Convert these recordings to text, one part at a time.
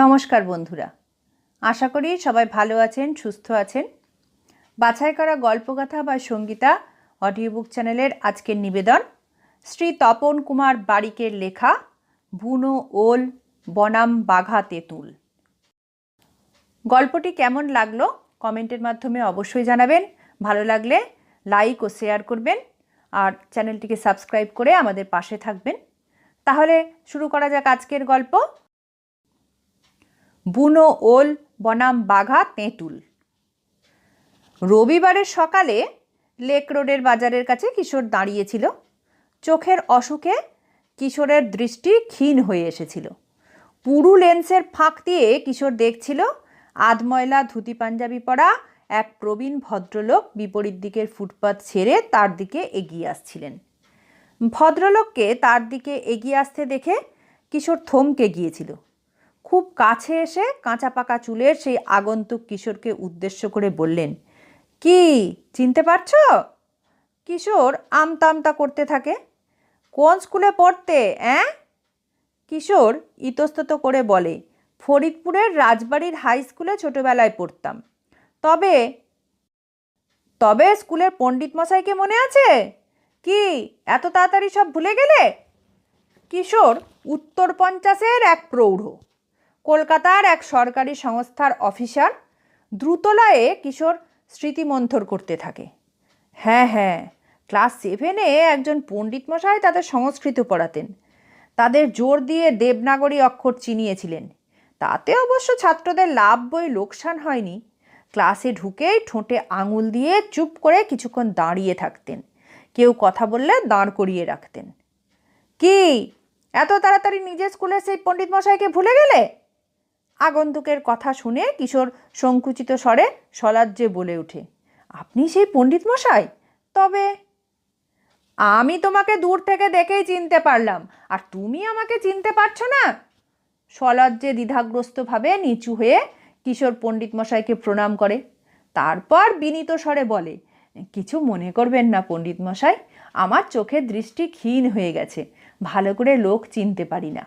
নমস্কার বন্ধুরা। আশা করি সবাই ভালো আছেন, সুস্থ আছেন। বাছাই করা গল্পকথা বা সঙ্গীতা অডিও বুক চ্যানেলের আজকের নিবেদন শ্রী তপন কুমার বারিকের লেখা বুনো ওল বনাম বাঘা তেঁতুল। গল্পটি কেমন লাগল কমেন্টের মাধ্যমে অবশ্যই জানাবেন। ভালো লাগলে লাইক ও শেয়ার করবেন আর চ্যানেলটিকে সাবস্ক্রাইব করে আমাদের পাশে থাকবেন। তাহলে শুরু করা যাক আজকের গল্প। বুনো ওল, বনাম বাঘা, তেঁতুল। রবিবারের সকালে লেক রোডের বাজারের কাছে কিশোর দাঁড়িয়েছিল। চোখের অসুখে কিশোরের দৃষ্টি ক্ষীণ হয়ে এসেছিল। পুরু লেন্সের ফাঁক দিয়ে কিশোর দেখছিল আধময়লা ধুতি পাঞ্জাবি পরা এক প্রবীণ ভদ্রলোক বিপরীত দিকের ফুটপাত ছেড়ে তার দিকে এগিয়ে আসছিলেন। ভদ্রলোককে তার দিকে এগিয়ে আসতে দেখে কিশোর থমকে গিয়েছিল। খুব কাছে এসে কাঁচা পাকা চুলের সেই আগন্তুক কিশোরকে উদ্দেশ্য করে বললেন, কি, চিনতে পারছ? কিশোর আমতা আমতা করতে থাকে। কোন স্কুলে পড়তে, অ্যাঁ? কিশোর ইতস্তত করে বলে, ফরিদপুরের রাজবাড়ির হাই স্কুলে ছোটবেলায় পড়তাম। তবে তবে স্কুলের পণ্ডিত মশাইকে মনে আছে? কি, এত তাড়াতাড়ি সব ভুলে গেলে? কিশোর উত্তর পঞ্চাশের এক প্রৌঢ়। কলকাতার এক সরকারি সংস্থার অফিসার দ্রুতলয়ে কিশোর স্মৃতিমন্থর করতে থাকে। হ্যাঁ হ্যাঁ ক্লাস সেভেনে একজন পণ্ডিত মশাই তাদের সংস্কৃত পড়াতেন। তাদের জোর দিয়ে দেবনাগরী অক্ষর চিনিয়েছিলেন। তাতে অবশ্য ছাত্রদের লাভ বই লোকসান হয়নি। ক্লাসে ঢুকেই ঠোঁটে আঙুল দিয়ে চুপ করে কিছুক্ষণ দাঁড়িয়ে থাকতেন। কেউ কথা বললে দাঁড় করিয়ে রাখতেন। কি? এত তাড়াতাড়ি নিজের স্কুলের সেই পণ্ডিত মশাইকে ভুলে গেলে? আগন্তুকের কথা শুনে কিশোর সংকুচিত স্বরে সলাজ্জে বলে ওঠে আপনি সেই পণ্ডিত মশাই? তবে আমি তোমাকে দূর থেকে দেখেই চিনতে পারলাম, আর তুমি আমাকে চিনতে পারছ না? সলজ্জে দ্বিধাগ্রস্তভাবে নিচু হয়ে কিশোর পণ্ডিত মশাইকে প্রণাম করে। তারপর বিনীত স্বরে বলে, কিছু মনে করবেন না পণ্ডিত মশাই, আমার চোখের দৃষ্টি ক্ষীণ হয়ে গেছে, ভালো করে লোক চিনতে পারি না।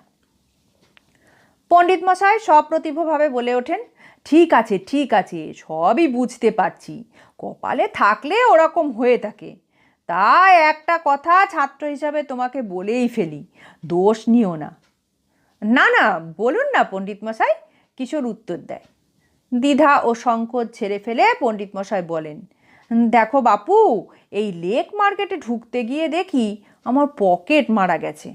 পণ্ডিত মশাই সপ্রতিভভাবে বলে ওঠেন, ঠিক আছে ঠিক আছে, সবই বুঝতে পারছি। কপালে থাকলে ওরকম হয়ে থাকে। তাই একটা কথা ছাত্র হিসাবে তোমাকে বলেই ফেলি, দোষ নিও না। না না, বলুন না পণ্ডিত মশাই। কিশোর উত্তর দেয়। দ্বিধা ও সংকোচ ছেড়ে ফেলে পণ্ডিত মশাই বলেন, দেখো বাপু, এই লেক মার্কেটে ঢুকতে গিয়ে দেখি আমার পকেট মারা গেছে।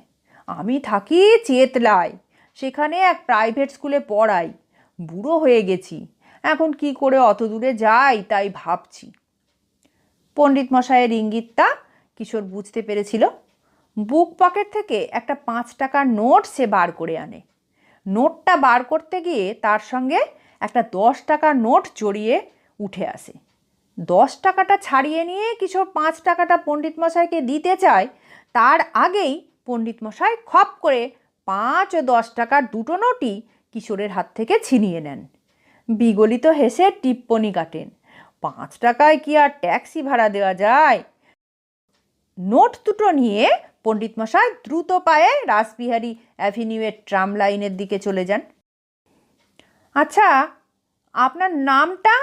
আমি থাকি চেতলায়। সেখানে এক প্রাইভেট স্কুলে পড়াই। বুড়ো হয়ে গেছি। এখন কি করে অত দূরে যাই তাই ভাবছি। পণ্ডিত মশাইয়ের ইঙ্গিতটা কিশোর বুঝতে পেরেছিল। বুক পকেট থেকে একটা পাঁচ টাকার নোট সে বার করে আনে। নোটটা বার করতে গিয়ে তার সঙ্গে একটা দশ টাকার নোট জড়িয়ে উঠে আসে। দশ টাকাটা ছাড়িয়ে নিয়ে কিশোর পাঁচ টাকাটা পণ্ডিত মশাইকে দিতে চায়, তার আগেই পণ্ডিত মশাই খপ করে পাঁচ ও দশ টাকার দুটো নোটই কিশোরের হাত থেকে ছিনিয়ে নেন। বিগলিত হেসে টিপ্পনি কাটেন। পাঁচ টাকায় কি আর ট্যাক্সি ভাড়া দেওয়া যায়? নোট দুটো নিয়ে পণ্ডিত মশাই দ্রুত পায়ে রাসবিহারী অ্যাভিনিউয়ের ট্রাম লাইনের দিকে চলে যান। আচ্ছা আপনার নামটা?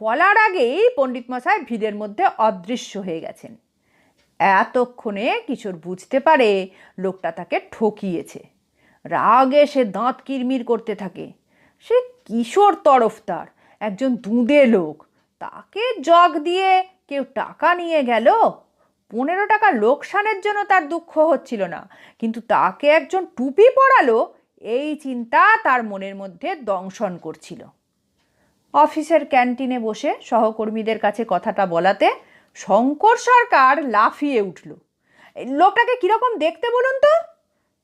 বলার আগেই পণ্ডিত মশাই ভিড়ের মধ্যে অদৃশ্য হয়ে গেছেন। এতক্ষণে কিশোর বুঝতে পারে লোকটা তাকে ঠকিয়েছে। রাগে সে দাঁত কিরমির করতে থাকে। সে কিশোর তরফদার, একজন দুঁদে লোক। তাকে জগ দিয়ে কেউ টাকা নিয়ে গেল? পনেরো টাকা লোকসানের জন্য তার দুঃখ হচ্ছিল না, কিন্তু তাকে একজন টুপি পরালো, এই চিন্তা তার মনের মধ্যে দংশন করছিল। অফিসের ক্যান্টিনে বসে সহকর্মীদের কাছে কথাটা বলাতে শঙ্কর সরকার লাফিয়ে উঠল। লোকটাকে কীরকম দেখতে বলুন তো?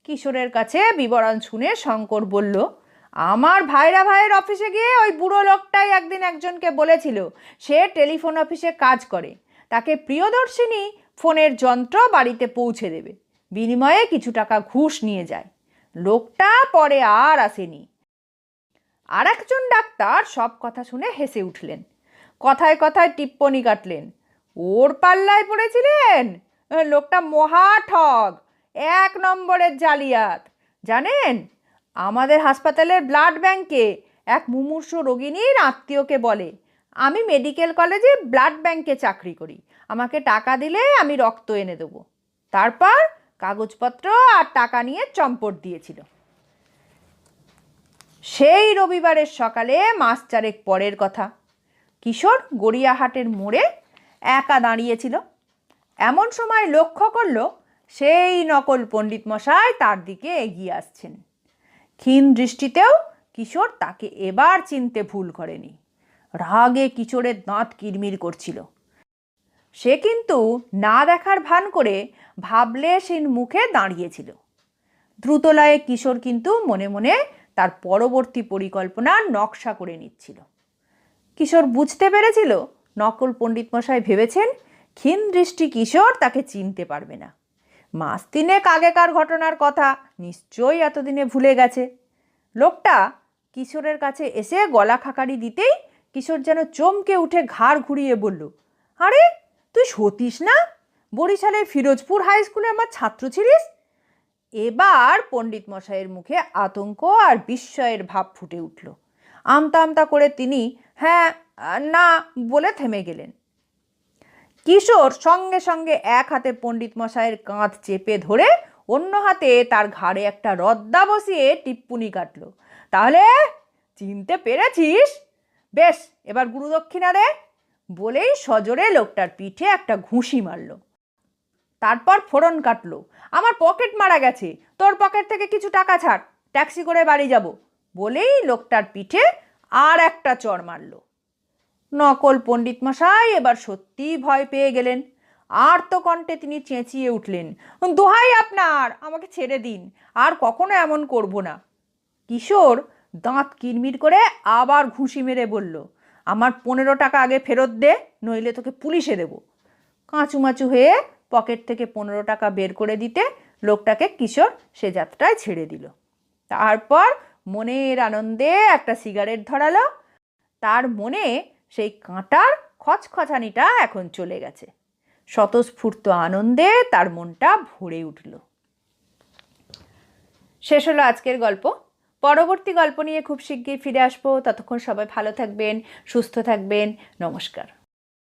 কিশোরের কাছে বিবরণ শুনে শঙ্কর বলল, আমার ভাইরা ভাইয়ের অফিসে গিয়ে ওই বুড়ো লোকটাই একদিন একজনকে বলেছিল, সে টেলিফোন অফিসে কাজ করে। তাকে প্রিয়দর্শিনী ফোনের যন্ত্র বাড়িতে পৌঁছে দেবে। বিনিময়ে কিছু টাকা ঘুষ নিয়ে যায়। লোকটা পরে আর আসেনি। আর একজন ডাক্তার সব কথা শুনে হেসে উঠলেন। কথায় কথায় টিপ্পনি কাটলেন। ওর পাল্লায় পড়েছিলেন? লোকটা মহা ঠগ, এক নম্বরের জালিয়াত। জানেন, আমাদের হাসপাতালের ব্লাড ব্যাংকে এক মুমূর্ষ রোগিনীর আত্মীয়কে বলে, আমি মেডিকেল কলেজে ব্লাড ব্যাংকে চাকরি করি, আমাকে টাকা দিলে আমি রক্ত এনে দেবো। তারপর কাগজপত্র আর টাকা নিয়ে চম্পট দিয়েছিল। সেই রবিবারের সকালে মাস চারেক পরের কথা। কিশোর গড়িয়াহাটের মোড়ে একা দাঁড়িয়েছিল। এমন সময় লক্ষ্য করল, সেই নকল পণ্ডিত মশাই তার দিকে এগিয়ে আসছেন। ক্ষীণ দৃষ্টিতেও কিশোর তাকে এবার চিনতে ভুল করেনি। রাগে কিশোরের দাঁত কিরমির করছিল। সে কিন্তু না দেখার ভান করে ভাবলেশীন মুখে দাঁড়িয়েছিল। দ্রুতলয়ে কিশোর কিন্তু মনে মনে তার পরবর্তী পরিকল্পনা নকশা করে নিচ্ছিল। কিশোর বুঝতে পেরেছিল নকল পণ্ডিত মশাই ভেবেছেন, ক্ষীণ দৃষ্টি কিশোর তাকে চিনতে পারবে না। মাস তিনেক আগেকার ঘটনার কথা নিশ্চয়ই এতদিনে ভুলে গেছে। লোকটা কিশোরের কাছে এসে গলা খাকারি দিতেই কিশোর যেন চমকে উঠে ঘাড় ঘুরিয়ে বলল, আরে, তুই সতীশ না? বরিশালের ফিরোজপুর হাই স্কুলে আমার ছাত্র ছিলিস? এবার পণ্ডিত মশাইয়ের মুখে আতঙ্ক আর বিস্ময়ের ভাব ফুটে উঠল। আমতা আমতা করে তিনি হ্যাঁ না বলে থেমে গেলেন। কিশোর সঙ্গে সঙ্গে এক হাতে পণ্ডিত মশাইয়ের কাঁধ চেপে ধরে অন্য হাতে তার ঘাড়ে একটা রদ্দা বসিয়ে টিপ্পুনি কাটল। তাহলে চিনতে পেরেছিস? বেশ, এবার গুরুদক্ষিণা দে। বলেই সজোরে লোকটার পিঠে একটা ঘুষি মারল। তারপর ফোড়ন কাটলো। আমার পকেট মারা গেছে, তোর পকেট থেকে কিছু টাকা ছাড়, ট্যাক্সি করে বাড়ি যাব। বলেই লোকটার পিঠে আর একটা চড় মারলো। নকল পণ্ডিত মশাই এবার সত্যিই ভয় পেয়ে গেলেন। আর তো কণ্ঠে তিনি চেঁচিয়ে উঠলেন, দোহাই আপনার, আমাকে ছেড়ে দিন, আর কখনো এমন করব না। কিশোর দাঁত কিরমির করে আবার ঘুষি মেরে বলল, আমার পনেরো টাকা আগে ফেরত দে, নইলে তোকে পুলিশে দেবো। কাঁচুমাচু হয়ে পকেট থেকে পনেরো টাকা বের করে দিতে লোকটাকে কিশোর সে যাত্রায় ছেড়ে দিল। তারপর মনের আনন্দে একটা সিগারেট ধরালো। তার মনে সেই কাঁটার খচখচানিটা এখন চলে গেছে। স্বতঃস্ফূর্ত আনন্দে তার মনটা ভরে উঠল। শেষ হলো আজকের গল্প। পরবর্তী গল্প নিয়ে খুব শিগগির ফিরে আসব। ততক্ষণ সবাই ভালো থাকবেন, সুস্থ থাকবেন। নমস্কার।